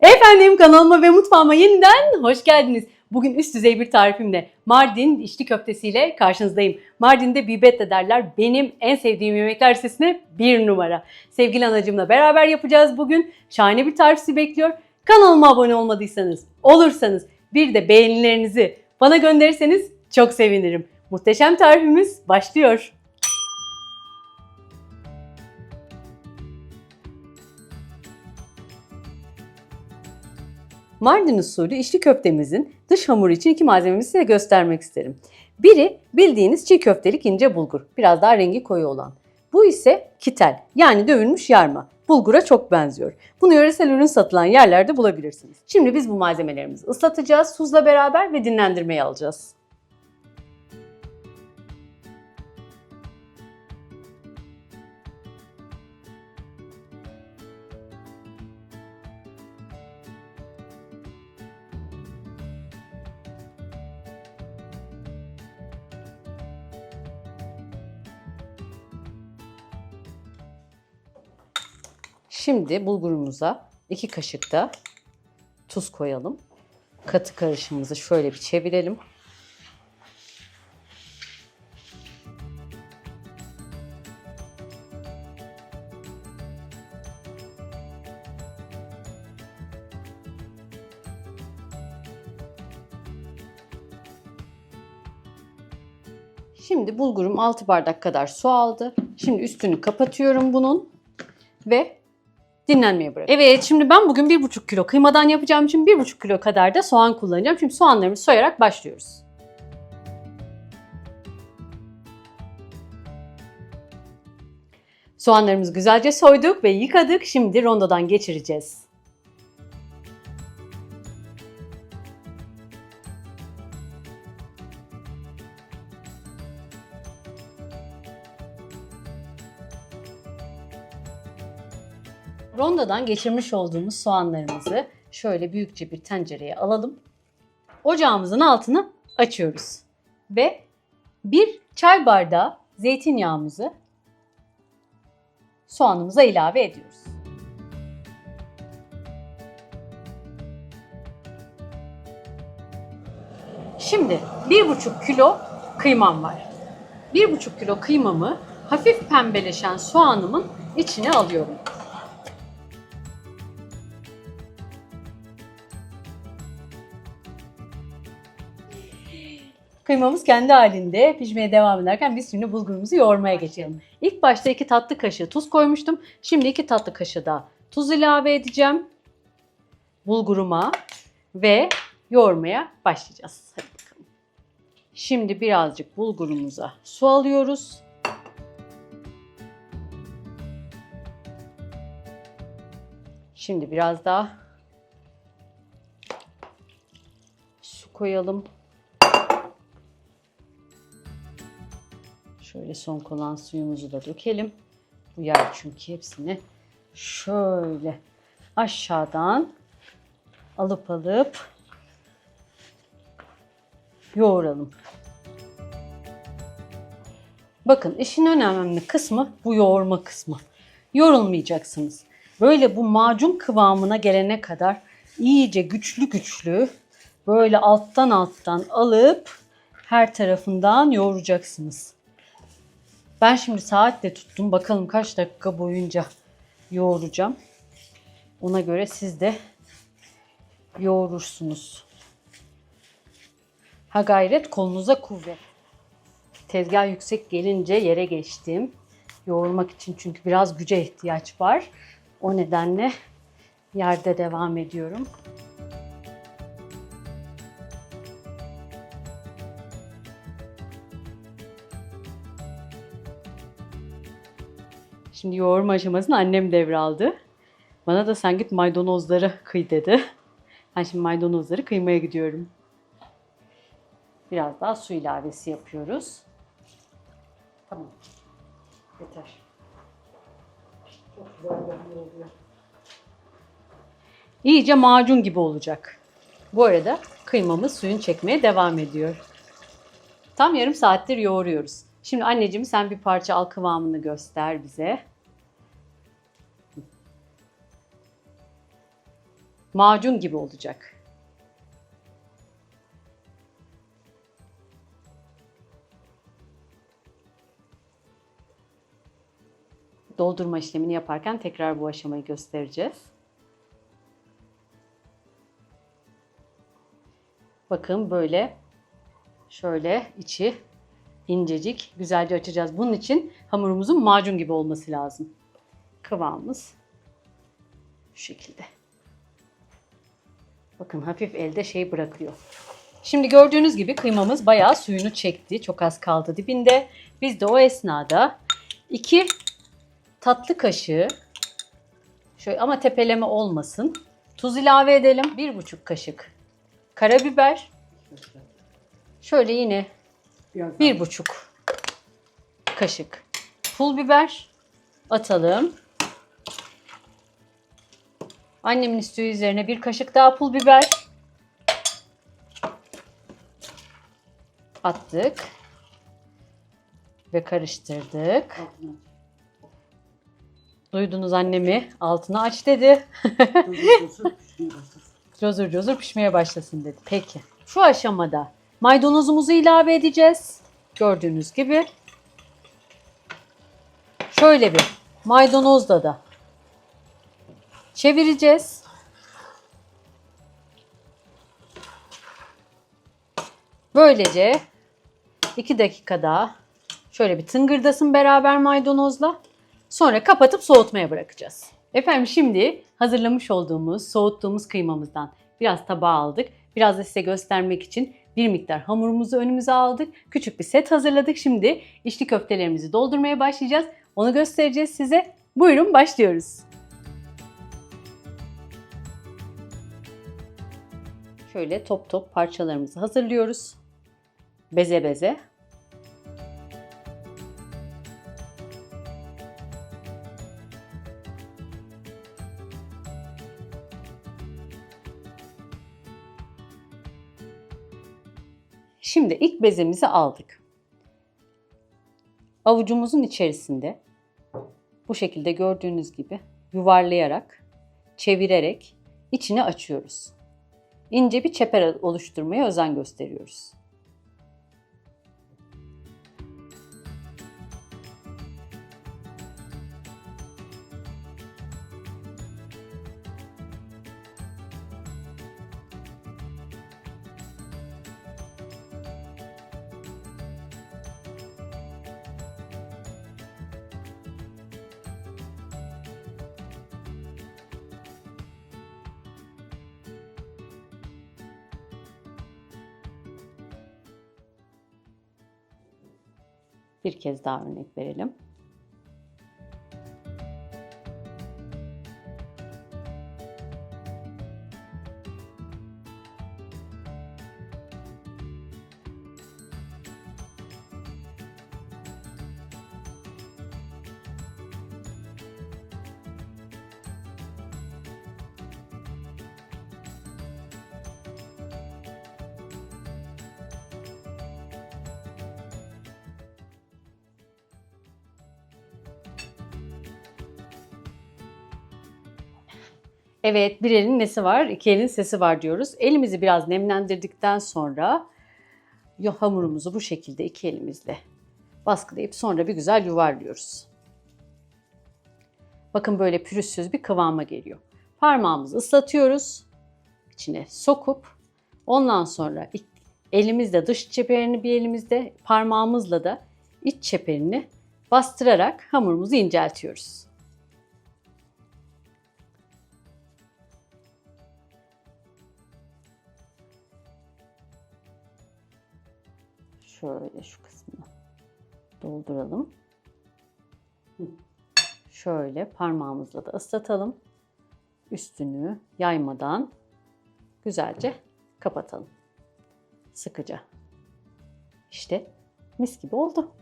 Efendim kanalıma ve mutfağıma yeniden hoş geldiniz. Bugün üst düzey bir tarifimle Mardin içli köftesiyle karşınızdayım. Mardin'de bibette derler benim en sevdiğim yemekler listesine bir numara. Sevgili anacımla beraber yapacağız bugün. Şahane bir tarif sizi bekliyor. Kanalıma abone olmadıysanız, olursanız bir de beğenilerinizi bana gönderirseniz çok sevinirim. Muhteşem tarifimiz başlıyor. Mardin usulü içli köftemizin dış hamuru için iki malzememizi size göstermek isterim. Biri bildiğiniz çiğ köftelik ince bulgur. Biraz daha rengi koyu olan. Bu ise kitel yani dövülmüş yarma. Bulgura çok benziyor. Bunu yöresel ürün satılan yerlerde bulabilirsiniz. Şimdi biz bu malzemelerimizi ıslatacağız tuzla beraber ve dinlendirmeye alacağız. Şimdi bulgurumuza iki kaşık da tuz koyalım. Katı karışımımızı şöyle bir çevirelim. Şimdi bulgurum 6 bardak kadar su aldı. Şimdi üstünü kapatıyorum bunun ve dinlenmeye bırakıyorum. Evet şimdi ben bugün 1,5 kilo kıymadan yapacağım için 1,5 kilo kadar da soğan kullanacağım. Şimdi soğanlarımızı soyarak başlıyoruz. Soğanlarımızı güzelce soyduk ve yıkadık. Şimdi rondodan geçireceğiz. Rondodan geçirmiş olduğumuz soğanlarımızı şöyle büyükçe bir tencereye alalım. Ocağımızın altını açıyoruz. Ve bir çay bardağı zeytinyağımızı soğanımıza ilave ediyoruz. Şimdi 1,5 kilo kıymam var. 1,5 kilo kıymamı hafif pembeleşen soğanımın içine alıyorum. Kıymamız kendi halinde pişmeye devam ederken biz şimdi bulgurumuzu yoğurmaya geçelim. İlk başta 2 tatlı kaşığı tuz koymuştum. Şimdi 2 tatlı kaşığı da tuz ilave edeceğim. Bulguruma ve yoğurmaya başlayacağız. Hadi bakalım. Şimdi birazcık bulgurumuza su alıyoruz. Şimdi biraz daha su koyalım. Şöyle son kalan suyumuzu da dökelim. Bu yer çünkü hepsini şöyle aşağıdan alıp alıp yoğuralım. Bakın işin önemli kısmı bu yoğurma kısmı. Yorulmayacaksınız. Böyle bu macun kıvamına gelene kadar iyice güçlü güçlü böyle alttan alttan alıp her tarafından yoğuracaksınız. Ben şimdi saatle tuttum. Bakalım kaç dakika boyunca yoğuracağım. Ona göre siz de yoğurursunuz. Ha gayret kolunuza kuvvet. Tezgah yüksek gelince yere geçtim. Yoğurmak için çünkü biraz güce ihtiyaç var. O nedenle yerde devam ediyorum. Şimdi yoğurma aşamasını annem devraldı. Bana da sen git maydanozları kıy dedi. Ben şimdi maydanozları kıymaya gidiyorum. Biraz daha su ilavesi yapıyoruz. Tamam. Yeter. Çok güzel oluyor. İyice macun gibi olacak. Bu arada kıymamız suyun çekmeye devam ediyor. Tam yarım saattir yoğuruyoruz. Şimdi anneciğim sen bir parça al kıvamını göster bize. macun gibi olacak. Doldurma işlemini yaparken tekrar bu aşamayı göstereceğiz. Bakın böyle şöyle içi incecik güzelce açacağız. Bunun için hamurumuzun macun gibi olması lazım. Kıvamımız şu şekilde. Bakın hafif elde şey bırakıyor. Şimdi gördüğünüz gibi kıymamız bayağı suyunu çekti. Çok az kaldı dibinde. Biz de o esnada iki tatlı kaşığı şöyle ama tepeleme olmasın. Tuz ilave edelim. Bir buçuk kaşık karabiber. Şöyle yine Biraz bir buçuk kaşık pul biber atalım. Annemin istiyor üzerine bir kaşık daha pul biber attık ve karıştırdık. Duydunuz annemi altını aç dedi. Cozur cozur pişmeye başlasın dedi. Peki. Şu aşamada maydanozumuzu ilave edeceğiz. Gördüğünüz gibi. Şöyle bir maydanozla da çevireceğiz. Böylece 2 dakika daha şöyle bir tıngırdasın beraber maydanozla. Sonra kapatıp soğutmaya bırakacağız. Efendim şimdi hazırlamış olduğumuz, soğuttuğumuz kıymamızdan biraz tabağa aldık. Biraz da size göstermek için bir miktar hamurumuzu önümüze aldık. Küçük bir set hazırladık. Şimdi içli köftelerimizi doldurmaya başlayacağız. Onu göstereceğiz size. Buyurun başlıyoruz. Şöyle top top parçalarımızı hazırlıyoruz. Beze beze. Şimdi ilk bezemizi aldık. Avucumuzun içerisinde bu şekilde gördüğünüz gibi yuvarlayarak, çevirerek içini açıyoruz. İnce bir çeper oluşturmaya özen gösteriyoruz. Bir kez daha örnek verelim. Evet, bir elin nesi var, iki elin sesi var diyoruz. Elimizi biraz nemlendirdikten sonra hamurumuzu bu şekilde iki elimizle baskılayıp sonra bir güzel yuvarlıyoruz. Bakın böyle pürüzsüz bir kıvama geliyor. Parmağımızı ıslatıyoruz. içine sokup ondan sonra elimizle dış çeperini bir elimizde parmağımızla da iç çeperini bastırarak hamurumuzu inceltiyoruz. Şöyle şu kısmını dolduralım. Şöyle parmağımızla da ıslatalım. Üstünü yaymadan güzelce kapatalım. Sıkıca. İşte mis gibi oldu.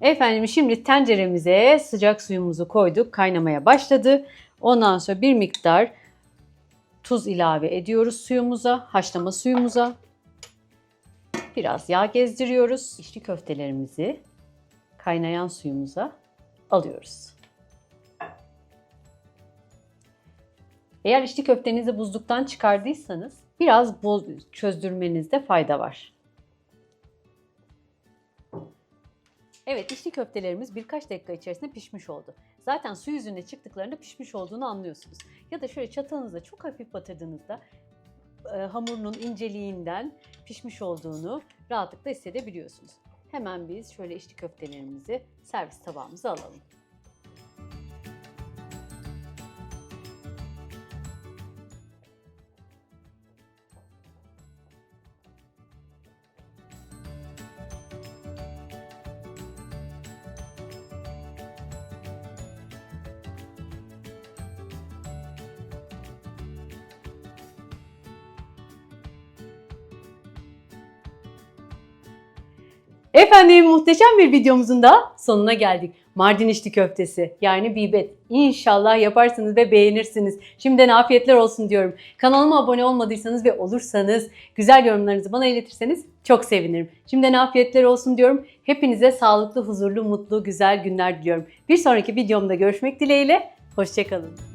Efendim şimdi tenceremize sıcak suyumuzu koyduk. Kaynamaya başladı. Ondan sonra bir miktar Tuz ilave ediyoruz suyumuza, haşlama suyumuza. Biraz yağ gezdiriyoruz. İçli köftelerimizi kaynayan suyumuza alıyoruz. Eğer içli köftenizi buzluktan çıkardıysanız biraz buz çözdürmenizde fayda var. Evet içli köftelerimiz birkaç dakika içerisinde pişmiş oldu. Zaten su yüzüne çıktıklarında pişmiş olduğunu anlıyorsunuz. Ya da şöyle çatalınızla çok hafif batırdığınızda e, hamurunun inceliğinden pişmiş olduğunu rahatlıkla hissedebiliyorsunuz. Hemen biz şöyle içli köftelerimizi servis tabağımıza alalım. Efendim muhteşem bir videomuzun da sonuna geldik. Mardin içli köftesi yani bibet. İnşallah yaparsınız ve beğenirsiniz. Şimdiden afiyetler olsun diyorum. Kanalıma abone olmadıysanız ve olursanız güzel yorumlarınızı bana iletirseniz çok sevinirim. Şimdiden afiyetler olsun diyorum. Hepinize sağlıklı, huzurlu, mutlu, güzel günler diliyorum. Bir sonraki videomda görüşmek dileğiyle. Hoşçakalın.